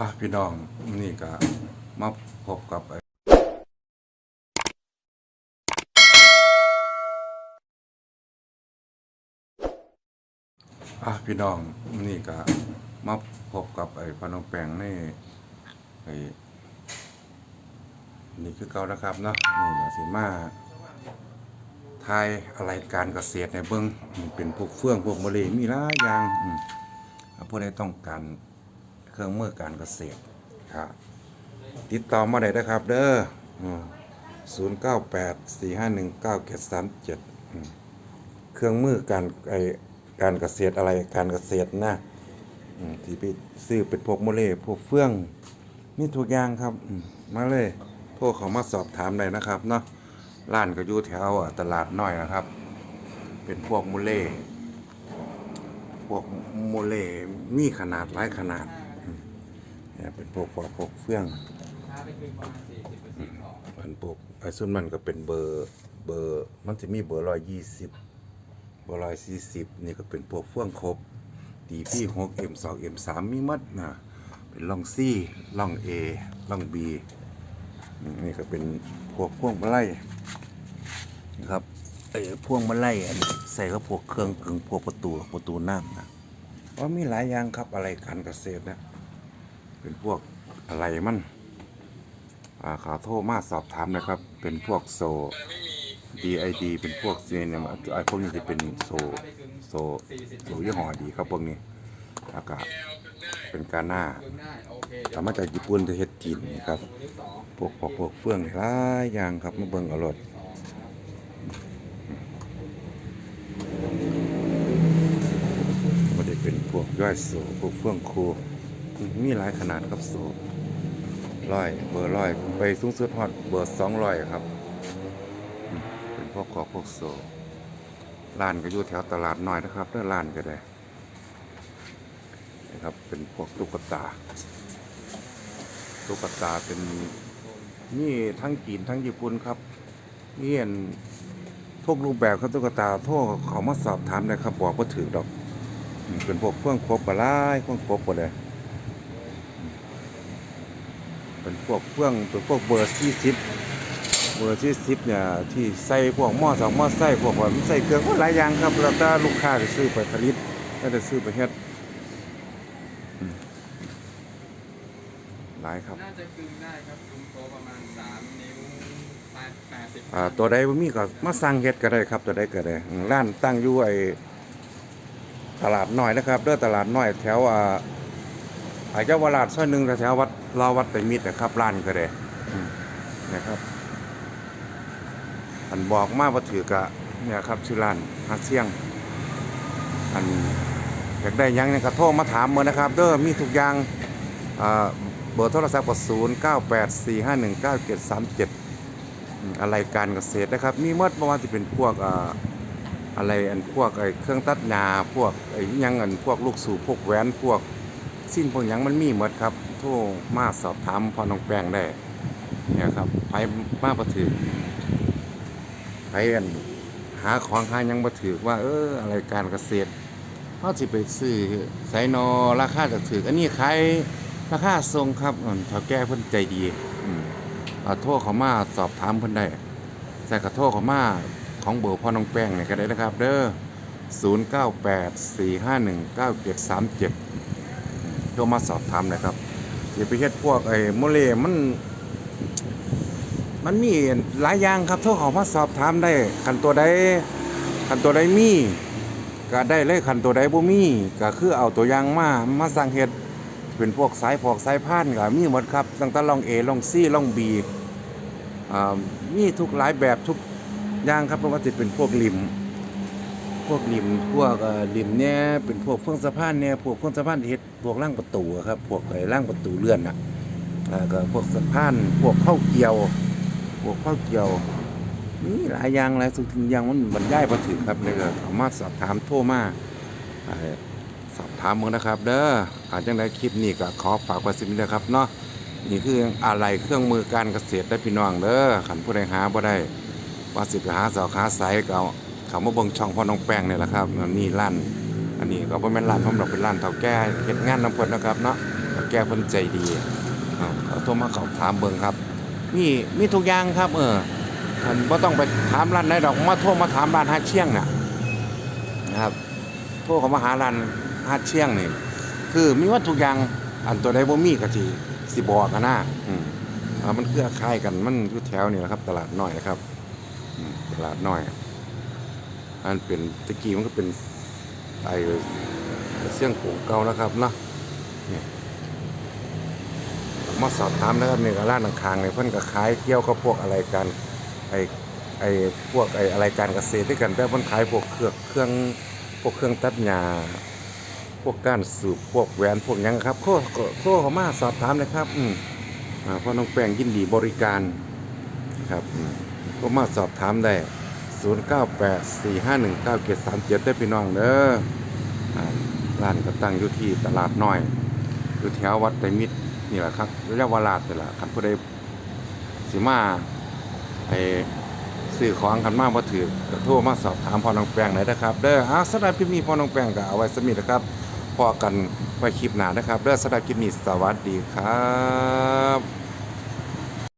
อะพี่น้องนี่ก็มาพบกับไอ้อะพี่น้องนี่ก็มาพบกับไอ้พนองแปงในไอ้นี่คือเก่านะครับเนาะนี่ก็สิมาทายอะไรการเกษตรในเบิ้องมันเป็นพวกเฟื่องพวกมะเร็มีหลายอย่างอืมอะผู้ต้องการ เครื่องมือการเกษตรครับติดต่อมาได้นะครับ เด้อศูนย์เก้าแปดสี่ห้าหนึ่งเก้าเจ็ดสามเจ็ดเครื่องมือการไอการเกษตรอะไรการเกษตรนะที่ไปซื้อเป็นพวกโมเลพวกเฟื่องนี่ทุกอย่างครับมาเลยโทรเขามาสอบถามได้นะครับเนาะร้านก็อยู่แถวตลาดน้อยนะครับ เป็นพวกโมเลพวกโมเลมีขนาดหลายขนาด เนี่ยเป็นพวกพวกพวกเฟื่องอันพวกไอ้ส่วนมันก็เป็นเบอร์เบอร์มันจะมีเบอร์ร้อยยี่สิบเบอร์ร้อยสี่สิบนี่ก็เป็นพวกเฟื่องครบดีพี่หกเอ็มสองเอ็มสามมีมัดนะเป็นล่องซี่ล่องเอล่องบีนี่ก็เป็นพวกพ่วงมาลัยนะครับไอ้พวงมาลัยอันนี้ใส่กับพวกเครื่องกึ่งพวกประตูประตูน้ำนะว่ามีหลายอย่างครับอะไรการเกษตรนะ เป็นพวกอะไรมันอ่าขาโทรมาสอบถามนะครับ เป็นพวกโซ DID เป็นพวกเซนเนี่ยไอพวกนี้จะเป็นโซโซโซยี่ห้อดีครับพวกนี้แล้วก็เป็นกาหน้าทำมาจากญี่ปุ่นจะเฮ็ดจีนนี่ครับพวกพวกพวกเฟื่องหลายอย่างครับมาเบิ่งอรถสองครับก็ได้เป็นพวกย่อยโซพวกเฟื่องคู มีหลายขนาดครับโซร้อยเบอร์ร้อยไปสูงสุดฮอดเบอร์สองร้อยครับ เป็นพวกขอพวกโซร้านก็อยู่แถวตลาดน้อยนะครับเด้อร้านก็ได้นะครับเป็นพวกตุ๊กตาตุ๊กตาเป็นนี่ทั้งจีนทั้งญี่ปุ่นครับนี่อันทุกรูปแบบครับตุ๊กตาโทษเขามาสอบถามเลยครับบอกว่าถือดอก เป็นพวกเครื่องครบปลาไล่เครื่องครบหมดเลย เป็นพวกเฟื่องเป็นพวกเบอร์สี่สิบเบอร์สี่สิบเนี่ยที่ใส่พวกหม้อสองหม้อใส่พวกว่ามันใส่เครื่องหลายอย่างครับแล้วถ้าลูกค้าจะซื้อไปผลิตก็จะซื้อไปเฮ็ดอืมหลายครับน่าจะกึ่งได้ครับกึ่งโตประมาณสามนิ้วแปดแปดสิบอ่าตัวใดบ่มีก็มาสั่งเฮ็ดก็ได้ครับตัวใดก็ได้อืมร้านตั้งอยู่ไอ้ตลาดน้อยนะครับเด้อตลาดน้อยแถวอ่า อาเยาวราชซอยหนึ่งแถววัดรอวัดไตรมิตรนะครับร้านก็ได้นะครับอันบอกมาว่าถือกะเนี่ยครับชื่อร้านฮักเซียง อันอยากได้ยังเนี่ยก็โทรมาถามเมื่อนะครับ เด้อมีทุกอย่างเบอร์โทรศัพท์ก็ศูนย์เก้าแปดสี่ห้าหนึ่งเก้าเจ็ดสามเจ็ดอะไรการเกษตรนะครับ มีเมื่อประมาณที่เป็นพวกอะไรอันพวกไอ้เครื่องตัดหญ้าพวกไอ้ยังอันพวกลูกสูบพวกแหวนพวก สิ้นพวกหยังมันมีหมดครับโทรมาสอบถามพอน้องแป้งได้เนี่ยครับไปมาประถือไปอันหาของหายังประถือว่า เอออะไรการเกษตรเขาสิไปซื้อไสนอราคาจะถืออันนี้ขายราคาทรงครับอืมเฒ่าแก่เพิ่นใจดีอืมเอาโทรเขามาสอบถามเพิ่นได้ใส่กระโทรเขามาของเบอร์พ่อน้องแป้งเนี่ยก็ได้นะครับ เด้อ0984519737โทรมาสอบถามนะครับสิไปเฮ็ดพวกไอ้โมเลมัน มันมีหลายอย่างครับโทรเขามาสอบถามได้คันตัวใดคันตัวใดมีก็ได้เลยคันตัวใดบ่มีก็คือเอาตัวอย่างมามาสั่งเฮ็ดเป็นพวกสายพอกสายพานก็มีหมดครับตั้งแต่ลองเอลองซี่ลองบีอ่ามีทุกหลายแบบทุกอย่างครับเพราะว่าจะเป็นพวกลิม พวกลิมพวกเอ่อลิมเนี่ยเป็นพวกเฟื่องสะพานเนี่ยพวกเฟื่องสะพานเฮ็ดพวกร่างประตูครับพวกไอ้ร่างประตูเลื่อนอะก็พวกสะพานพวกเข้าเกี่ยว พวกเข้าเกี่ยวมีหลายอย่างหลายสิ่งอย่างมันบรรยายบ่ถึงครับเลยก็สามารถสอบถามโทรมาอ่าสอบถามมึงนะครับ เด้ออาจจังได้คลิปนี้ก็ขอฝากไว้สิมเด้อครับเนาะนี่คืออะไรเครื่องมือการเกษตรได้พี่น้องเด้อขันผู้ใดหาบ่ได้ว่าสิไปหาเสาขาใสก็เอา เขามาเบิ่งช่องพ่อน้องแป้งเนี่ยแหละครับนี่ร้านอันนี้ก็บ่แม่นร้านผมดอกเป็นร้านเฒ่าแก่เฮ็ดงานน้ำเพิ่นนะครับเนาะก็แก่เพิ่นใจดีอ่าเขาโทรมาสอบถามเบิ่งครับมีมีทุกอย่างครับเออมันบ่ต้องไปถามร้านไหนดอกมาโทรมาถามร้านฮาเชียงน่ะนะครับโทรเขามาหาร้านฮาเชียงนี่คือมีวัตถุอย่างอันตัวใดบ่มีก็สิสิบอกกันนะอืมอ่ามันคือคล้ายกันมันอยู่แถวนี่แหละครับ ตลาดน้อยนะครับตลาดน้อย อันเป็นตะกี้มันก็เป็นไอเสียงโขงเก่านะครับเนาะนี่มาสอบถามนะครับนี่ก็ร้านข้างๆนี่เพิ่นก็ขายเกี่ยวกับพวกอะไรกันไอไอพวกไออะไรการเกษตรด้วยกันแต่เพิ่นขายพวกเครื่องเครื่องพวกเครื่องตัดหญ้าพวกก้านสูบพวกแหวนพวกยังครับโทรก็โทรเข้ามาสอบถามเลยครับ อืมอ่าพราะน้องแป้งยินดีบริการครับก็มาสอบถามได้ 0984519737ได้พี่น้องเด้ออ่าร้านก็ตั้งอยู่ที่ตลาดน้อยอยู่แถววัดไตรมิตรนี่แหละครับเรียกว่าลาดนี่แหละคันผู้ใดสิมาไอซื้อของกันมาบ่ถือก็โทรมาสอบถามพ่อน้องแป้งได้นะครับเด้ออาสำหรับคลิปนี้พ่อน้องแป้งก็เอาไว้สมินะครับพอกันไว้คลิปหน้านะครับเด้อสำหรับคลิปนี้สวัสดีครับ